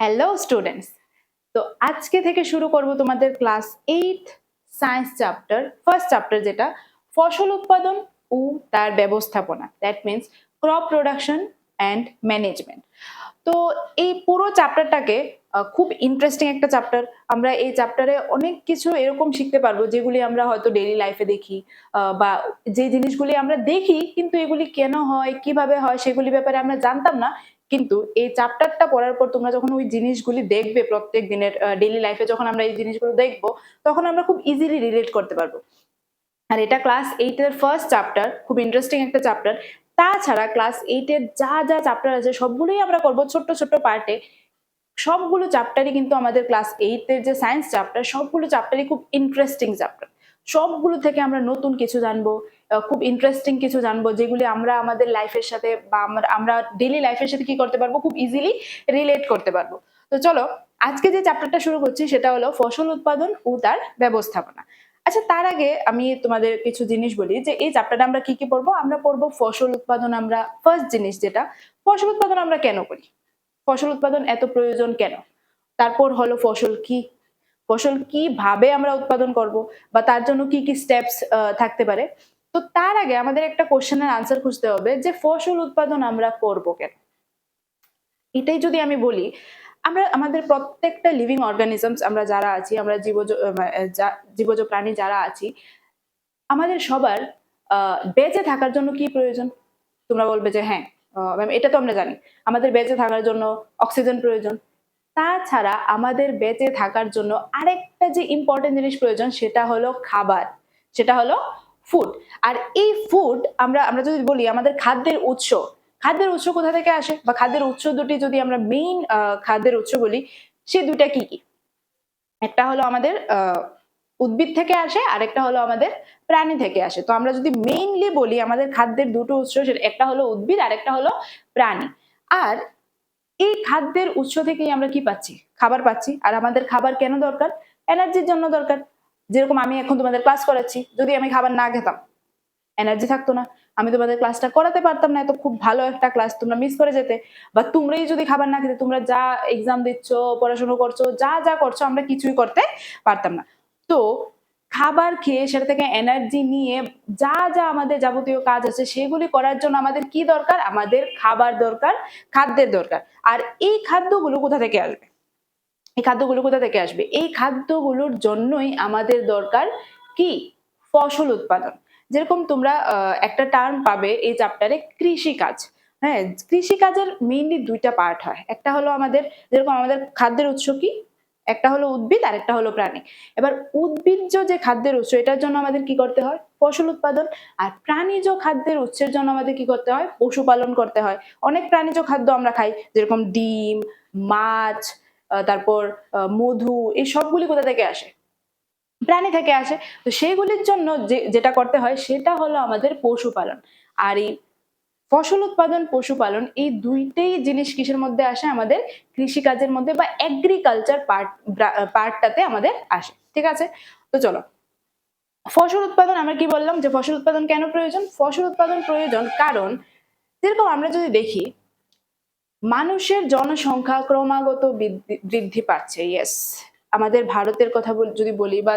Hello students তো আজকে থেকে শুরু করব তোমাদের class eight science chapter first chapter যেটা, ফসল উৎপাদন ও তার ব্যবস্থাপনা। That means crop production and management তো এই পুরো চ্যাপ্টারটাকে খুব ইন্টারেস্টিং একটা চ্যাপ্টার আমরা এই চ্যাপ্টারে অনেক কিছু এরকম শিখতে পারব যেগুলি আমরা হয়তো ডেইলি লাইফে দেখি বা যে জিনিসগুলি আমরা দেখি কিন্তু এগুলি কেন হয়, কীভাবে হয় সেগুলি ব্যাপারে আমরা জানতাম না। কিন্তু এই চ্যাপ্টারটা পড়ার পর তোমরা যখন ওই জিনিসগুলি দেখবে প্রত্যেক দিনের ডেইলি লাইফে যখন আমরা এই জিনিসগুলো দেখব, তখন আমরা খুব ইজিলি রিলেট করতে পারব। আর এটা ক্লাস এইটের ফার্স্ট চ্যাপ্টার খুব ইন্টারেস্টিং একটা চ্যাপ্টার তাছাড়া ক্লাস এইটের যা যা চ্যাপ্টার আছে, সবগুলোই আমরা করব ছোট্ট ছোট্ট পার্টে সবগুলো চ্যাপ্টারই কিন্তু আমাদের ক্লাস এইটের যে সায়েন্স চ্যাপ্টার সবগুলো চ্যাপ্টারই খুব ইন্টারেস্টিং চ্যাপ্টার সবগুলো থেকে আমরা নতুন কিছু জানব খুব ইন্টারেস্টিং কিছু জানব, যেগুলি আমরা আমাদের লাইফের সাথে বা আমরা আমরা ডেইলি লাইফের সাথে কি করতে পারব, খুব ইজিলি রিলেট করতে পারব। তো চলো, আজকে যে চ্যাপ্টারটা শুরু করছি, সেটা হলো ফসল উৎপাদন ও তার ব্যবস্থাপনা। আচ্ছা তার আগে আমি তোমাদের কিছু জিনিস বলি যে এই চ্যাপ্টারটা আমরা কি কি পড়ব? আমরা পড়ব ফসল উৎপাদন আমরা ফার্স্ট জিনিস যেটা, ফসল উৎপাদন আমরা কেন করি? ফসল উৎপাদন এত প্রয়োজন কেন? তারপর হলো ফসল কি? ফসল কীভাবে আমরা উৎপাদন করব? বা তার জন্য কি কি স্টেপস থাকতে পারে? তো তার আগে আমাদের একটা কোশ্চেনের আনসার খুঁজতে হবে যে ফসল উৎপাদন আমরা করব কেন? এটাই যদি আমি বলি আমরা, আমাদের প্রত্যেকটা লিভিং অর্গানিজমস আমরা যারা আছি, আমরা জীবজ জীবজ প্রাণী যারা আছি, আমাদের সবার বেঁচে থাকার জন্য কি প্রয়োজন? তোমরা বলবে যে হ্যাঁ ম্যাম এটা তো আমরা জানি। আমাদের বেঁচে থাকার জন্য অক্সিজেন প্রয়োজন। তাছাড়া আমাদের বেঁচে থাকার জন্য আরেকটা যে ইম্পর্টেন্ট জিনিস প্রয়োজন, সেটা হলো খাবার। সেটা হলো ফুড আর এই ফুড আমরা আমরা যদি বলি, আমাদের খাদ্যের উৎস খাদ্যের উৎস কোথা থেকে আসে? বা খাদ্যের উৎস দুটি যদি আমরা মেইন খাদ্যের উৎস বলি, সে দুটা কি কি? একটা হলো আমাদের উদ্ভিদ থেকে আসে, আরেকটা হলো আমাদের প্রাণী থেকে আসে। তো আমরা যদি মেইনলি বলি আমাদের খাদ্যের দুটো উৎস, সেটা একটা হলো উদ্ভিদ আর একটা হলো প্রাণী। আর এই খাদ্যের উৎস থেকেই আমরা কি পাচ্ছি? খাবার পাচ্ছি। আর আমাদের খাবার কেন দরকার? এনার্জির জন্য দরকার। যেরকম আমি এখন তোমাদের ক্লাস করাচ্ছি, যদি আমি খাবার না খেতাম। এনার্জি থাকতো না। আমি তোমাদের ক্লাসটা করাতে পারতাম না, এত খুব ভালো একটা ক্লাস তোমরা মিস করে যেতে। বা তোমরাই যদি খাবার না খেতে, তোমরা যা এক্সাম দিচ্ছ, পড়াশোনা করছ, যা যা করছ, আমরা কিছুই করতে পারতাম না। তো খাবার খেয়ে সেটা থেকে এনার্জি নিয়ে যা যা আমাদের যাবতীয় কাজ আছে, সেগুলি করার জন্য আমাদের কি দরকার? আমাদের খাবার দরকার, খাদ্যের দরকার। আর এই খাদ্যগুলো কোথা থেকে আসবে? এই খাদ্যগুলো কোথা থেকে আসবে? এই খাদ্যগুলোর জন্যই আমাদের দরকার কি? ফসল উৎপাদন। যেরকম তোমরা একটা টার্ম পাবে এই চ্যাপ্টারে কৃষিকাজ। হ্যাঁ কৃষিকাজের মেইনলি দুইটা পার্ট হয়। একটা হলো আমাদের, যেরকম আমাদের খাদ্যের উৎস কি? একটা হলো উদ্ভিদ আর একটা হলো প্রাণী। এবার উদ্ভিজ্জ যে খাদ্যের উৎস, এটার জন্য আমাদের কি করতে হয়? ফসল উৎপাদন। আর প্রাণীজ খাদ্যের উৎসের জন্য আমাদের কি করতে হয়? পশুপালন করতে হয়। অনেক প্রাণীজ খাদ্য আমরা খাই, যেরকম ডিম, মাছ তারপর মধু, এই সবগুলি কোথা থেকে আসে? প্রাণী থেকে আসে। তো সেগুলির জন্য যে, যেটা করতে হয়, সেটা হলো আমাদের পশুপালন। আর এই ফসল উৎপাদন, পশুপালন, এই দুইটাই জিনিস কিসের মধ্যে আসে? আমাদের কৃষিকাজের মধ্যে বা এগ্রিকালচার পার্ট পার্টটাতে আমাদের আসে। ঠিক আছে? তো চলো। ফসল উৎপাদন আমরা কি বললাম? যে ফসল উৎপাদন কেন প্রয়োজন? ফসল উৎপাদন প্রয়োজন কারণ, যেরকম আমরা যদি দেখি, মানুষের জনসংখ্যা ক্রমাগত বৃদ্ধি পাচ্ছে ইয়েস আমাদের ভারতের কথা যদি বলি বা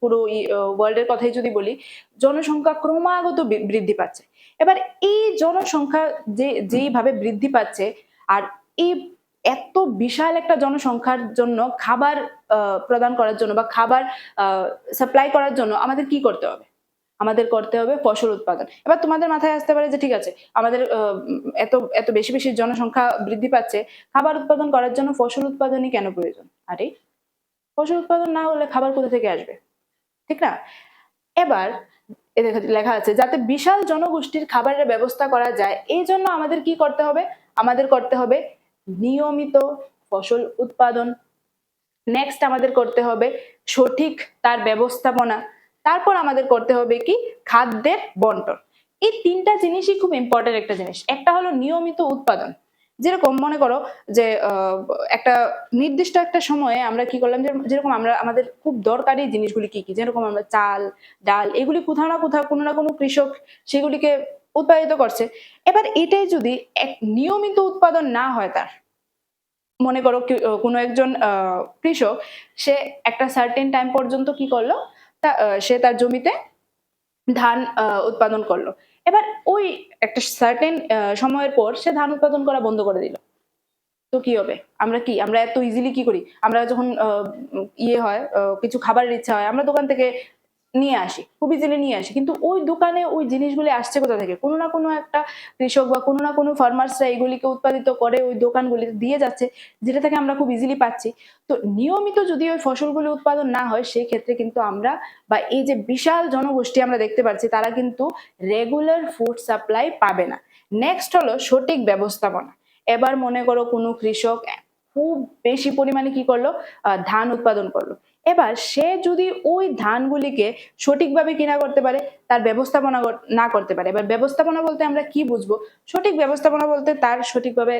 পুরো ওয়ার্ল্ডের কথাই যদি বলি, জনসংখ্যা ক্রমাগত বৃদ্ধি পাচ্ছে। এবার এই জনসংখ্যা যে, যেইভাবে বৃদ্ধি পাচ্ছে, আর এই এত বিশাল একটা জনসংখ্যার জন্য খাবার প্রদান করার জন্য বা খাবার সাপ্লাই করার জন্য আমাদের কি করতে হবে? আমাদের করতে হবে ফসল উৎপাদন। এবার তোমাদের মাথায় আসতে পারে যে, ঠিক আছে, আমাদের এত এত বেশি বেশি জনসংখ্যা বৃদ্ধি পাচ্ছে, খাবার উৎপাদন করার জন্য ফসল উৎপাদনই কেন প্রয়োজন? আরে ফসল উৎপাদন না হলে খাবার কোথা থেকে আসবে? ঠিক না? এবার লেখা আছে, যাতে বিশাল জনগোষ্ঠীর খাবারের ব্যবস্থা করা যায়, এই জন্য আমাদের কি করতে হবে? আমাদের করতে হবে নিয়মিত ফসল উৎপাদন। নেক্সট আমাদের করতে হবে সঠিক তার ব্যবস্থাপনা। তারপর আমাদের করতে হবে কি? খাদ্যের বন্টন। এই তিনটা জিনিসই খুব ইম্পর্টেন্ট একটা জিনিস। একটা হলো নিয়মিত উৎপাদন। যেরকম মনে করো যে একটা নির্দিষ্ট একটা সময়ে আমরা কি করলাম? যেরকম আমরা, আমাদের খুব দরকারি জিনিসগুলি কি কি? যেরকম আমরা চাল, ডাল, এগুলি কোথাও না কোথাও কোনো না কোনো কৃষক সেগুলিকে উৎপাদিত করছে। এবার এটাই যদি এক নিয়মিত উৎপাদন না হয় তার, মনে করো কোনো একজন কৃষক, সে একটা সার্টেন টাইম পর্যন্ত কি করল? সে তার জমিতে ধান উৎপাদন করল। এবার ওই একটা সার্টেন সময়ের পর সে ধান উৎপাদন করা বন্ধ করে দিল। তো কি হবে? আমরা কি? আমরা এত ইজিলি কি করি? আমরা যখন ইয়ে হয় কিছু খাবারের ইচ্ছা হয়, আমরা দোকান থেকে নিয়ে আসি খুব ইজিলি নিয়ে আসি। কিন্তু ওই দোকানে ওই জিনিসগুলি আসছে কোথা থেকে? কোনো না কোনো একটা কৃষক বা কোনো না কোনো ফার্মার্সরা এগুলিকে উৎপাদিত করে ওই দোকানগুলিতে দিয়ে যাচ্ছে, যেটা থেকে আমরা খুব ইজিলি পাচ্ছি। তো নিয়মিত যদি ওই ফসলগুলি উৎপাদন না হয় সেই ক্ষেত্রে কিন্তু আমরা বা এই যে বিশাল জনগোষ্ঠী আমরা দেখতে পাচ্ছি, তারা কিন্তু রেগুলার ফুড সাপ্লাই পাবে না। নেক্সট হলো সঠিক ব্যবস্থাপনা। এবার মনে করো কোনো কৃষক খুব বেশি পরিমাণে কি করল? ধান উৎপাদন করল। এবার সে যদি ওই ধানগুলিকে সঠিকভাবে কিনা করতে পারে, তার ব্যবস্থাপনা না করতে পারে। এবার ব্যবস্থাপনা বলতে আমরা কি বুঝব? সঠিক ব্যবস্থাপনা বলতে তার সঠিকভাবে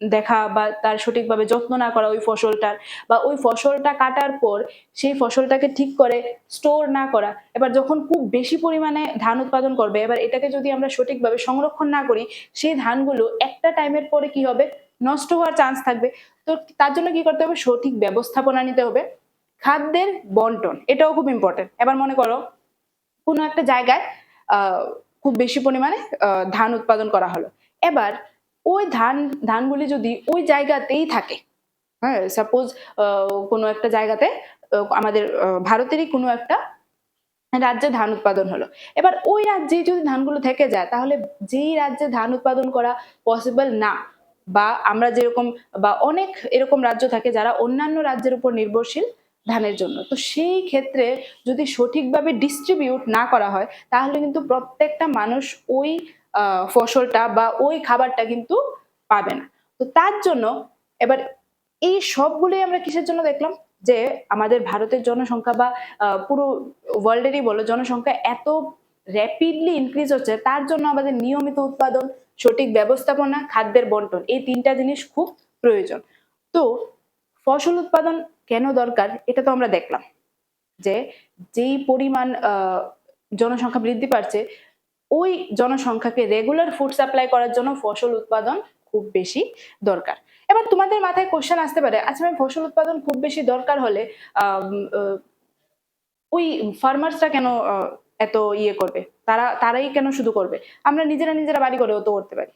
দেখা বা তার সঠিকভাবে যত্ন না করা ওই ফসলটার বা ওই ফসলটা কাটার পর সেই ফসলটাকে ঠিক করে স্টোর না করা। এবার যখন খুব বেশি পরিমাণে ধান উৎপাদন করবে, এবার এটাকে যদি আমরা সঠিকভাবে সংরক্ষণ না করি, সেই ধানগুলো একটা টাইমের পরে কি হবে? নষ্ট হওয়ার চান্স থাকবে। তো তার জন্য কি করতে হবে? সঠিক ব্যবস্থাপনা নিতে হবে। খাদ্যের বন্টন, এটাও খুব ইম্পর্টেন্ট এবার মনে করো, কোনো একটা জায়গায় খুব বেশি পরিমাণে ধান উৎপাদন করা হলো। এবার, ওই ধান, ধানগুলি যদি ওই জায়গাতেই থাকে হ্যাঁ সাপোজ কোনো একটা জায়গাতে আমাদের ভারতেরই কোনো একটা রাজ্যে ধান উৎপাদন হলো। এবার ওই রাজ্যে যদি ধানগুলো থেকে যায়, তাহলে যেই রাজ্যে ধান উৎপাদন করা পসিবল না বা আমরা যেরকম, বা অনেক এরকম রাজ্য থাকে যারা অন্যান্য রাজ্যের উপর নির্ভরশীল ধানের জন্য। তো সেই ক্ষেত্রে যদি সঠিকভাবে ডিস্ট্রিবিউট না করা হয়, তাহলে কিন্তু প্রত্যেকটা মানুষ ওই ফসলটা বা ওই খাবারটা কিন্তু পাবে না। তো তার জন্য এবার এই সবগুলোই আমরা কিসের জন্য দেখলাম? যে আমাদের ভারতের জনসংখ্যা বা পুরো ওয়ার্ল্ডেরই বলো, জনসংখ্যা এত র্যাপিডলি ইনক্রিজ হচ্ছে, তার জন্য আমাদের নিয়মিত উৎপাদন, সঠিক ব্যবস্থাপনা, খাদ্যের বন্টন, এই তিনটা জিনিস খুব প্রয়োজন। তো ফসল উৎপাদন কেন দরকার, এটা তো আমরা দেখলাম। যে যেই পরিমাণ জনসংখ্যা বৃদ্ধি পাচ্ছে, ওই জনসংখ্যাকে রেগুলার ফুড সাপ্লাই করার জন্য ফসল উৎপাদন খুব বেশি দরকার। এবার তোমাদের মাথায় কোশ্চেন আসতে পারে আচ্ছা ম্যাম ফসল উৎপাদন খুব বেশি দরকার হলে ওই ফার্মার্সরা কেন এত ইয়ে করবে। তারা, তারাই কেন শুধু করবে? আমরা নিজেরা নিজেরা বাড়ি করেও তো করতে পারি।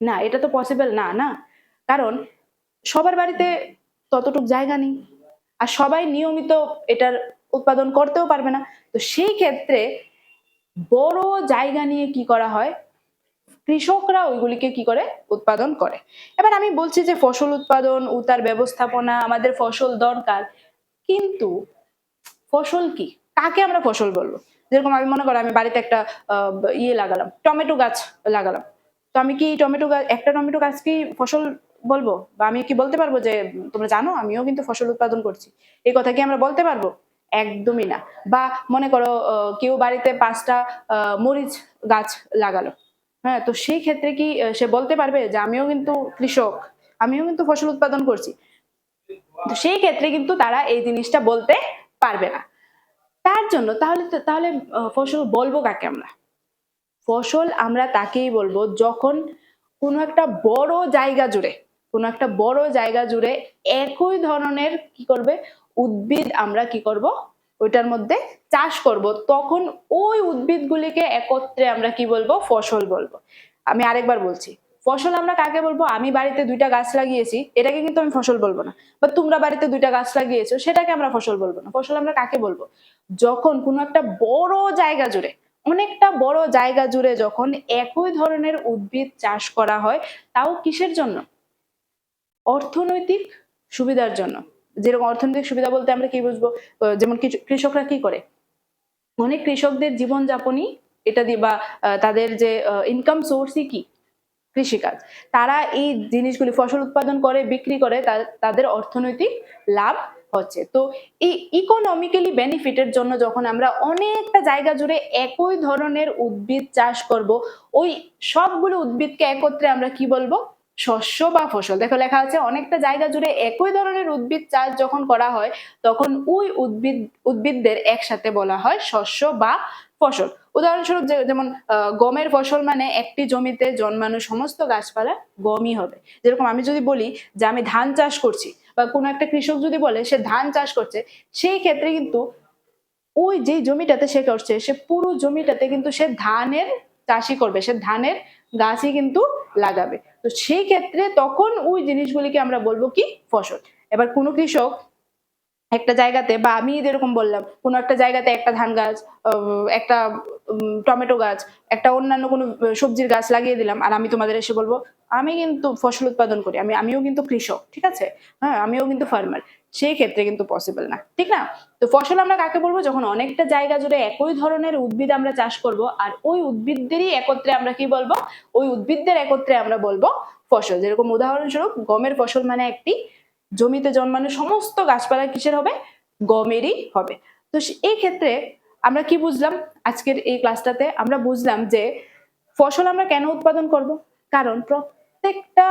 না, এটা তো পসিবল না না। কারণ সবার বাড়িতে ততটুক জায়গা নেই। আর সবাই নিয়মিত এটার উৎপাদন করতেও পারবে না। তো সেই ক্ষেত্রে বড় জায়গা নিয়ে কি করা হয়? কৃষকরা ওইগুলিকে কি করে? উৎপাদন করে। এবার আমি বলছি যে ফসল উৎপাদন ও তার ব্যবস্থাপনা, আমাদের ফসল দরকার। কিন্তু ফসল কি? কাকে আমরা ফসল বলব? যেরকম আমি মনে করো আমি বাড়িতে একটা ইয়ে লাগালাম, টমেটো গাছ লাগালাম। তো আমি কি টমেটো গাছ একটা টমেটো গাছ কি ফসল বলব? বা আমি কি বলতে পারব যে, তোমরা জানো, আমিও কিন্তু ফসল উৎপাদন করছি। এই কথা কি আমরা বলতে পারব? একদমই না। বা মনে করো কেউ বাড়িতে পাঁচটা মরিচ গাছ লাগালো। হ্যাঁ তো সেই ক্ষেত্রে কি সে বলতে পারবে যে, আমিও কিন্তু কৃষক, আমিও কিন্তু ফসল উৎপাদন করছি। তো সেই ক্ষেত্রে কিন্তু তারা এই জিনিসটা বলতে পারবে না। তার জন্য, তাহলে তাহলে ফসল বলব কাকে আমরা? ফসল আমরা তাকেই বলব যখন কোনো একটা বড় জায়গা জুড়ে, কোনো একটা বড় জায়গা জুড়ে একই ধরনের কি করবে? উদ্ভিদ আমরা কি করব? ওইটার মধ্যে চাষ করব। তখন ওই উদ্ভিদগুলিকে একত্রে আমরা কি বলব? ফসল বলব। আমি আরেকবার বলছি ফসল আমরা কাকে বলব? আমি বাড়িতে দুইটা গাছ লাগিয়েছি, এটাকে কিন্তু আমি ফসল বলব না। বা তোমরা বাড়িতে দুইটা গাছ লাগিয়েছো, সেটাকে আমরা ফসল বলব না। ফসল আমরা কাকে বলব? যখন কোনো একটা বড় জায়গা জুড়ে, অনেকটা বড় জায়গা জুড়ে যখন একই ধরনের উদ্ভিদ চাষ করা হয়, তাও কিসের জন্য? অর্থনৈতিক সুবিধার জন্য। যেরকম অর্থনৈতিক সুবিধা বলতে আমরা কি বুঝব? যেমন কৃষকরা কি করে? অনেক কৃষকদের জীবনযাপনই এটা দিয়ে বা তাদের যে ইনকাম সোর্সই কি? কৃষিকাজ। তারা এই জিনিসগুলি ফসল উৎপাদন করে, বিক্রি করে তাদের অর্থনৈতিক লাভ হচ্ছে। তো এই ইকোনমিক্যালি বেনিফিটের জন্য যখন আমরা অনেকটা জায়গা জুড়ে একই ধরনের উদ্ভিদ চাষ করব, ওই সবগুলো উদ্ভিদকে একত্রে আমরা কি বলব? শস্য বা ফসল। দেখো, লেখা আছে, অনেকটা জায়গা জুড়ে একই ধরনের উদ্ভিদ চাষ যখন করা হয়, তখন ওই উদ্ভিদ, উদ্ভিদদের একসাথে বলা হয় শস্য বা ফসল। উদাহরণস্বরূপ যেমন গমের ফসল মানে একটি জমিতে জন্মানো সমস্ত গাছপালা গমই হবে। যেরকম আমি যদি বলি যে আমি ধান চাষ করছি বা কোনো একটা কৃষক যদি বলে সে ধান চাষ করছে, সেই ক্ষেত্রে কিন্তু ওই যে জমিটাতে সে করছে, সে পুরো জমিটাতে কিন্তু সে ধানের চাষই করবে, সে ধানের গাছই কিন্তু লাগাবে। তো সেই ক্ষেত্রে তখন ওই জিনিসগুলিকে আমরা বলব কি? ফসল। এবার কোনো কৃষক একটা জায়গাতে বা আমি যেরকম বললাম, কোনো একটা জায়গাতে একটা ধান গাছ একটা টমেটো গাছ, একটা অন্যান্য কোনো সবজির গাছ লাগিয়ে দিলাম, আর আমি তোমাদের এসে বলব, আমি কিন্তু ফসল উৎপাদন করি, আমি, আমিও কিন্তু কৃষক, ঠিক আছে? হ্যাঁ আমিও কিন্তু ফার্মার সেই ক্ষেত্রে কিন্তু পসিবল না, ঠিক না? তো ফসল আমরা কাকে বলব? যখন অনেকটা জায়গা জুড়ে একই ধরনের উদ্ভিদ আমরা চাষ করব, আর ওই উদ্ভিদদেরই একত্রে আমরা কি বলব? ওই উদ্ভিদদের একত্রে আমরা বলব ফসল। যেরকম উদাহরণস্বরূপ, গমের ফসল মানে একটি, জমিতে জন্মানো সমস্ত গাছপালা কিসের হবে? গমেরই হবে। তো এই ক্ষেত্রে আমরা কি বুঝলাম? আজকের এই ক্লাসটাতে আমরা বুঝলাম যে ফসল আমরা কেন উৎপাদন করব? কারণ প্রত্যেকটা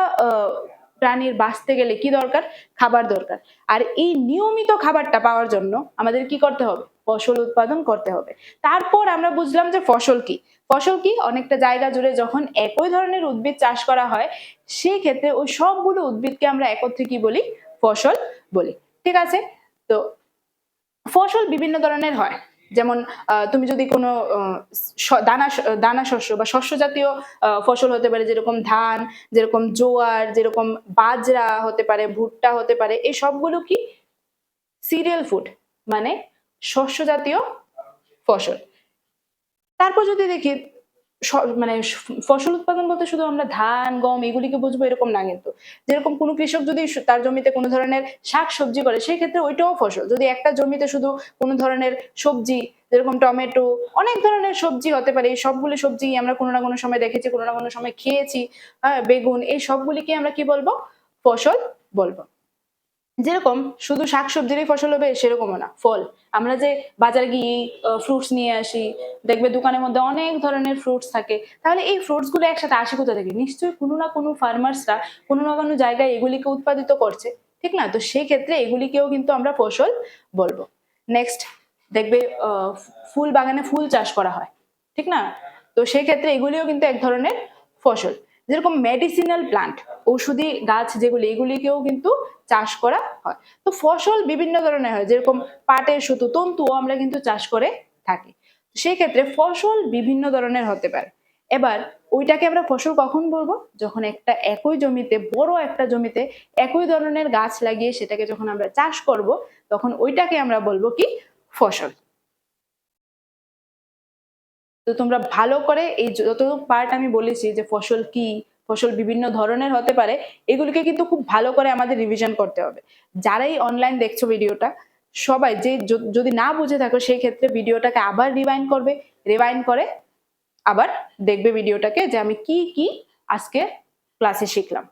প্রাণীর বাঁচতে গেলে কি দরকার? খাবার দরকার। আর এই নিয়মিত খাবারটা পাওয়ার জন্য আমাদের কি করতে হবে? ফসল উৎপাদন করতে হবে। তারপর আমরা বুঝলাম যে ফসল কি? ফসল কি? অনেকটা জায়গা জুড়ে যখন একই ধরনের উদ্ভিদ চাষ করা হয় সেই ক্ষেত্রে ওই সবগুলো উদ্ভিদকে আমরা একত্রে কি বলি? ফসল বলি। ঠিক আছে? তো ফসল বিভিন্ন ধরনের হয়। যেমন তুমি যদি কোনো দানা দানা শস্য বা শস্য জাতীয় ফসল হতে পারে যেরকম ধান, যেরকম জোয়ার, যেরকম বাজরা হতে পারে, ভুট্টা হতে পারে, এই সবগুলো কি সিরিয়াল ফুড মানে শস্য জাতীয় ফসল। তারপর যদি দেখি মানে ফসল উৎপাদন বলতে শুধু আমরা ধান, গম এগুলিকে বুঝব এরকম না কিন্তু। যেরকম কোনো কৃষক যদি তার জমিতে কোনো ধরনের শাক সবজি করে, সেই ক্ষেত্রে ওইটাও ফসল। যদি একটা জমিতে শুধু কোনো ধরনের সবজি, যেরকম টমেটো, অনেক ধরনের সবজি হতে পারে, এই সবগুলো সবজি আমরা কোনো না কোনো সময় দেখেছি, কোনো না কোনো সময় খেয়েছি হ্যাঁ বেগুন, এই সবগুলিকে আমরা কি বলব? ফসল বলব। যেরকম শুধু শাকসবজিরই ফসল হবে, সেরকমও না। ফল। আমরা যে বাজারে গিয়ে ফ্রুটস নিয়ে আসি, দেখবে দোকানের মধ্যে অনেক ধরনের ফ্রুটস থাকে। তাহলে এই ফ্রুটসগুলো একসাথে আসে কোথা থেকে? নিশ্চয়ই কোনো না কোনো ফার্মার্সরা কোনো না কোনো জায়গায় এগুলিকে উৎপাদিত করছে। ঠিক না? তো সেই ক্ষেত্রে এগুলিকেও কিন্তু আমরা ফসল বলব। নেক্সট দেখবে ফুল বাগানে ফুল চাষ করা হয়। ঠিক না? তো সেই ক্ষেত্রে এগুলিও কিন্তু এক ধরনের ফসল। যেরকম মেডিসিনাল প্লান্ট ঔষধি গাছ যেগুলি, এগুলিকেও কিন্তু চাষ করা হয়। তো ফসল বিভিন্ন ধরনের হয়, যেরকম পাটের সুতো, তন্তুও আমরা কিন্তু চাষ করে থাকি। সেই ক্ষেত্রে ফসল বিভিন্ন ধরনের হতে পারে। এবার ওইটাকে আমরা ফসল কখন বলব? যখন একটা একই জমিতে, বড় একটা জমিতে একই ধরনের গাছ লাগিয়ে সেটাকে যখন আমরা চাষ করব, তখন ওইটাকে আমরা বলব কি? ফসল। তো তোমরা ভালো করে এই যতটুকু পার্ট আমি বলেছি যে ফসল কি ফসল বিভিন্ন ধরনের হতে পারে, এগুলিকে কিন্তু খুব ভালো করে আমাদের রিভিশন করতে হবে। যারাই অনলাইন দেখছ ভিডিওটা সবাই যে যদি না বুঝে থাকো সেই ক্ষেত্রে ভিডিওটাকে আবার রিভাইন্ড করবে রিভাইন্ড করে আবার দেখবে ভিডিওটাকে যে আমি কি কি আজকে ক্লাসে শিখলাম।